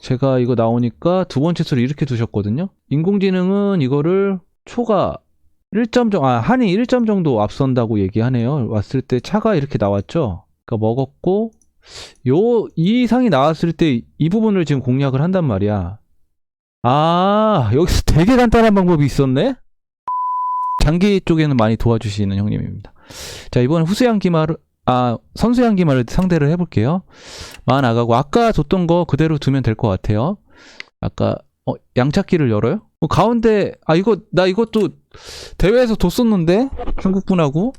제가 이거 나오니까 두 번째 수를 이렇게 두셨거든요. 인공지능은 이거를 초가 1점 정도, 아, 한이 1점 정도 앞선다고 얘기하네요. 왔을 때 차가 이렇게 나왔죠. 그러니까 먹었고, 요, 이 상이 나왔을 때 이 부분을 지금 공략을 한단 말이야. 아, 여기서 되게 간단한 방법이 있었네? 장기 쪽에는 많이 도와주시는 형님입니다. 자, 이번엔 후수양기말을, 아, 선수 양기말을 상대를 해볼게요. 마 나가고, 아까 뒀던 거 그대로 두면 될 것 같아요. 아까, 어, 양찾기를 열어요? 어, 가운데, 아, 이거, 나 이것도 대회에서 뒀었는데? 중국분하고?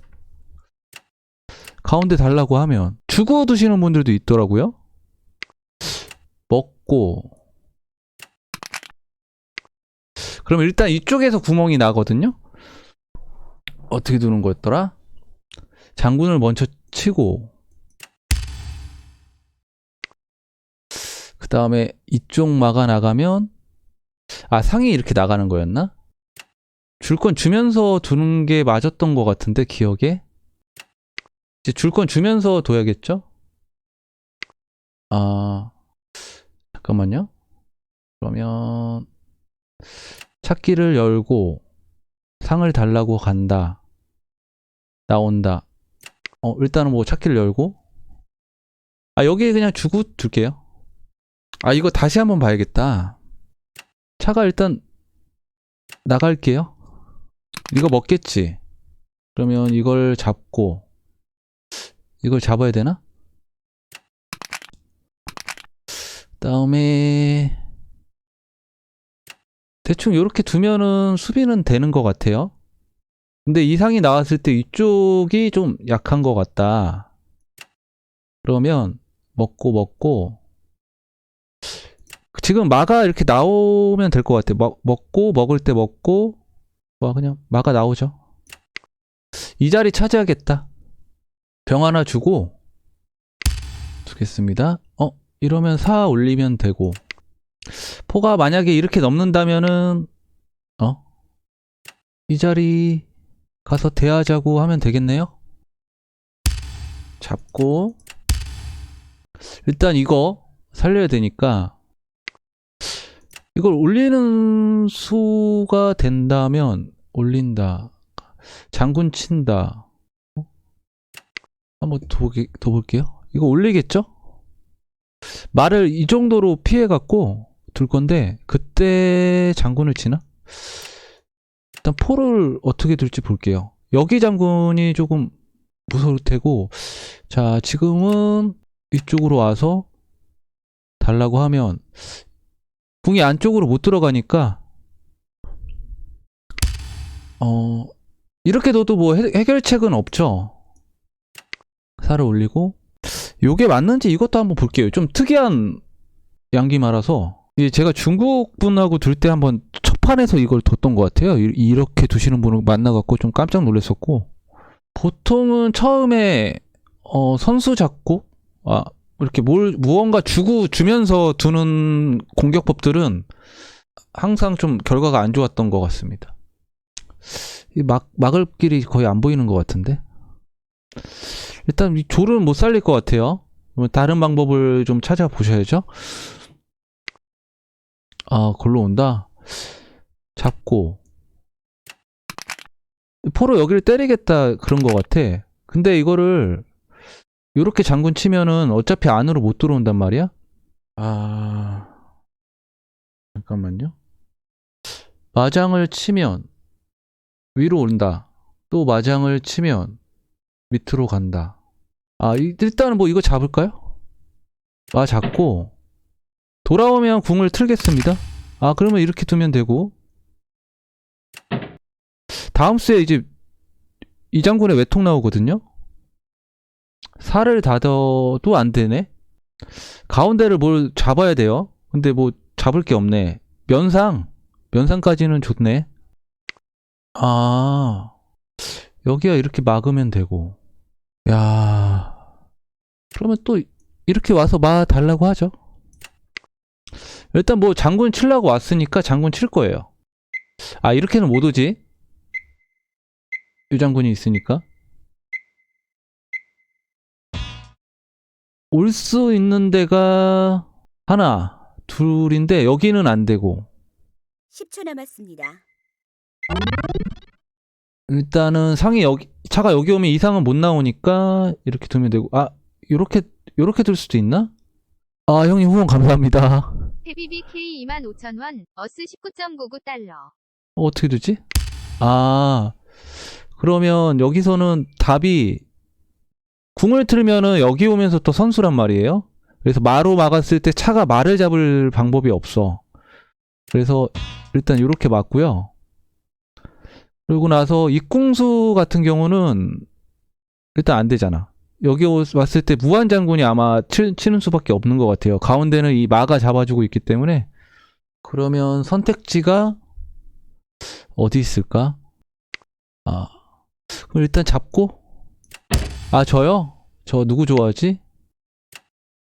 가운데 달라고 하면, 주고 두시는 분들도 있더라고요. 먹고, 그럼 일단 이쪽에서 구멍이 나거든요? 어떻게 두는 거였더라? 장군을 먼저 치고 그 다음에 이쪽 막아 나가면 아 상이 이렇게 나가는 거였나? 줄 건 주면서 두는 게 맞았던 것 같은데 기억에 이제 줄 건 주면서 둬야겠죠? 아 잠깐만요 그러면 찾기를 열고 상을 달라고 간다. 나온다. 어, 일단은 뭐 찾기를 열고. 아, 여기에 그냥 주고 둘게요. 아, 이거 다시 한번 봐야겠다. 차가 일단 나갈게요. 이거 먹겠지. 그러면 이걸 잡고 이걸 잡아야 되나? 다음에 대충 이렇게 두면은 수비는 되는 것 같아요. 근데 이상이 나왔을 때 이쪽이 좀 약한 것 같다. 그러면 먹고 먹고 지금 마가 이렇게 나오면 될 것 같아. 먹, 먹고 먹을 때 먹고 와 그냥 마가 나오죠. 이 자리 차지하겠다. 병 하나 주고 두겠습니다. 어 이러면 사 올리면 되고 포가 만약에 이렇게 넘는다면은 어? 이 자리 가서 대하자고 하면 되겠네요. 잡고 일단 이거 살려야 되니까 이걸 올리는 수가 된다면 올린다. 장군 친다. 어? 한번 더, 더 볼게요. 이거 올리겠죠? 말을 이 정도로 피해갖고 둘 건데 그때 장군을 치나? 일단 포를 어떻게 둘지 볼게요. 여기 장군이 조금 무서울 테고 자 지금은 이쪽으로 와서 달라고 하면 궁이 안쪽으로 못 들어가니까 어 이렇게 둬도 뭐 해, 해결책은 없죠. 살을 올리고 요게 맞는지 이것도 한번 볼게요. 좀 특이한 양기 말아서 이게 제가 중국 분하고 둘 때 한번 첫 판에서 이걸 뒀던 것 같아요. 이- 이렇게 두시는 분을 만나갖고 좀 깜짝 놀랐었고 보통은 처음에 어, 선수 잡고 아 이렇게 뭘 무언가 주고 주면서 두는 공격법들은 항상 좀 결과가 안 좋았던 것 같습니다. 이막 막을 길이 거의 안 보이는 것 같은데 일단 이 조를 못 살릴 것 같아요. 다른 방법을 좀 찾아보셔야죠. 아, 골로 온다. 잡고. 포로 여기를 때리겠다 그런 것 같아. 근데 이거를 이렇게 장군 치면은 어차피 안으로 못 들어온단 말이야. 아, 잠깐만요. 마장을 치면 위로 온다. 또 마장을 치면 밑으로 간다. 아, 이- 일단은 뭐 이거 잡을까요? 마 잡고 돌아오면 궁을 틀겠습니다. 아, 그러면 이렇게 두면 되고 다음 수에 이제 이 장군의 외통 나오거든요. 살을 닫아도 안 되네. 가운데를 뭘 잡아야 돼요. 근데 뭐 잡을 게 없네. 면상 면상까지는 좋네. 아 여기가 이렇게 막으면 되고. 야 그러면 또 이렇게 와서 마 달라고 하죠. 일단 뭐 장군 칠라고 왔으니까 장군 칠 거예요. 아 이렇게는 못 오지. 유 장군이 있으니까. 올 수 있는 데가 하나, 둘인데 여기는 안 되고 10초 남았습니다. 일단은 상이 여기 차가 여기 오면 이상은 못 나오니까 이렇게 두면 되고 아 요렇게 요렇게 둘 수도 있나? 아 형님 후원 감사합니다. 헤비비K 25,000원, 어스 19.99달러. 어, 어떻게 되지? 아 그러면 여기서는 답이 궁을 틀면은 여기 오면서 또 선수란 말이에요. 그래서 마로 막았을 때 차가 말을 잡을 방법이 없어. 그래서 일단 이렇게 맞고요. 그리고 나서 입궁수 같은 경우는 일단 안 되잖아. 여기 오- 왔을 때 무한 장군이 아마 치, 치는 수밖에 없는 것 같아요. 가운데는 이 마가 잡아주고 있기 때문에 그러면 선택지가 어디 있을까? 아 그럼 일단 잡고 아 저요? 저 누구 좋아하지?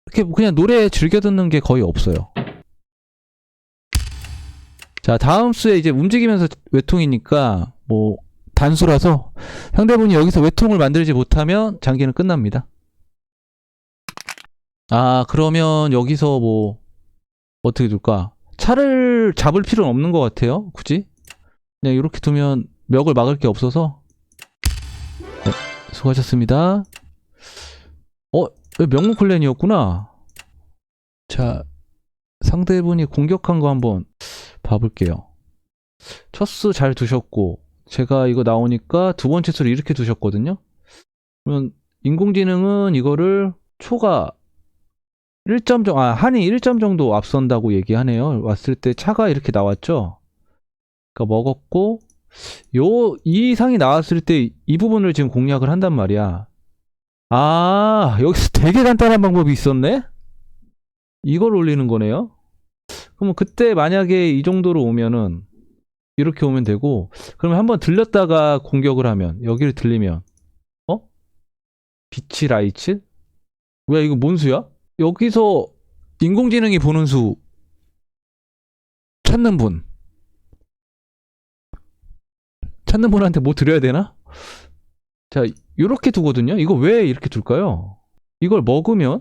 이렇게 그냥 노래 즐겨 듣는 게 거의 없어요. 자 다음 수에 이제 움직이면서 외통이니까 뭐 단수라서 상대분이 여기서 외통을 만들지 못하면 장기는 끝납니다. 아 그러면 여기서 뭐 어떻게 둘까? 차를 잡을 필요는 없는 것 같아요. 굳이 그냥 이렇게 두면 멱을 막을 게 없어서 네, 수고하셨습니다. 어 명문 클랜이었구나. 자 상대분이 공격한 거 한번 봐볼게요. 첫 수 잘 두셨고 제가 이거 나오니까 두 번째 수를 이렇게 두셨거든요. 그러면 인공지능은 이거를 초가 1점 정도, 아, 한이 1점 정도 앞선다고 얘기하네요. 왔을 때 차가 이렇게 나왔죠? 그러니까 먹었고, 요, 이 상이 나왔을 때 이 부분을 지금 공략을 한단 말이야. 아, 여기서 되게 간단한 방법이 있었네? 이걸 올리는 거네요? 그러면 그때 만약에 이 정도로 오면은, 이렇게 오면 되고, 그러면 한번 들렸다가 공격을 하면, 여기를 들리면, 어? 비치 라이츠? 왜 이거 뭔 수야? 여기서 인공지능이 보는 수 찾는 분 찾는 분한테 뭐 드려야 되나? 자 이렇게 두거든요. 이거 왜 이렇게 둘까요? 이걸 먹으면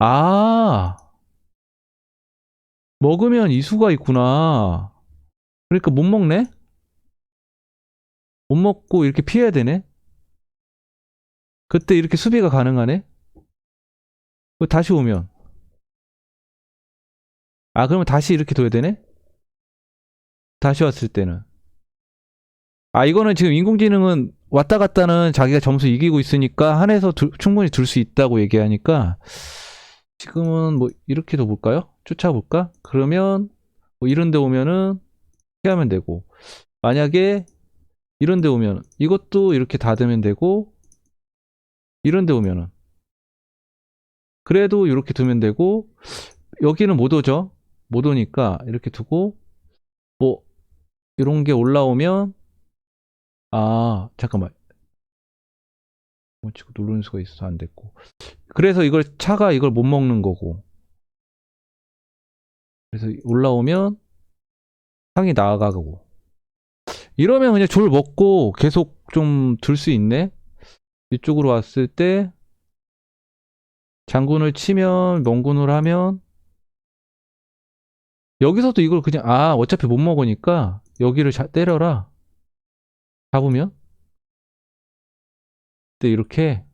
아 먹으면 이 수가 있구나. 그러니까 못 먹네. 못 먹고 이렇게 피해야 되네. 그때 이렇게 수비가 가능하네. 그 다시 오면 아 그러면 다시 이렇게 둬야 되네? 다시 왔을 때는 아 이거는 지금 인공지능은 왔다 갔다는 자기가 점수 이기고 있으니까 한해서 두- 충분히 둘 수 있다고 얘기하니까 지금은 뭐 이렇게 둬볼까요? 쫓아볼까? 그러면 뭐 이런 데 오면은 피하면 되고 만약에 이런 데 오면 이것도 이렇게 닫으면 되고 이런 데 오면은 그래도 이렇게 두면 되고 여기는 못 오죠. 못 오니까 이렇게 두고 뭐 이런 게 올라오면 아 잠깐만. 뭐 지금 누르는 수가 있어서 안 됐고. 그래서 이걸 차가 이걸 못 먹는 거고. 그래서 올라오면 상이 나가고. 이러면 그냥 졸 먹고 계속 좀둘수 있네? 이쪽으로 왔을 때 장군을 치면 명군을 하면 여기서도 이걸 그냥 아 어차피 못 먹으니까 여기를 자, 때려라 잡으면 근데 이렇게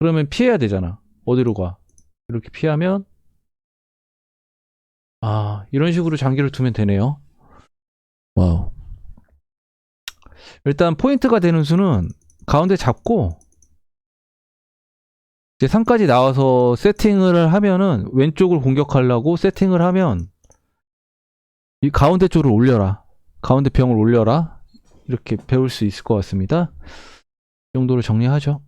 그러면 피해야 되잖아 어디로 가 이렇게 피하면 아 이런 식으로 장기를 두면 되네요 와우 일단 포인트가 되는 수는 가운데 잡고 이제 3까지 나와서 세팅을 하면은 왼쪽을 공격하려고 세팅을 하면 이 가운데 쪽을 올려라. 가운데 병을 올려라. 이렇게 배울 수 있을 것 같습니다. 이 정도로 정리하죠.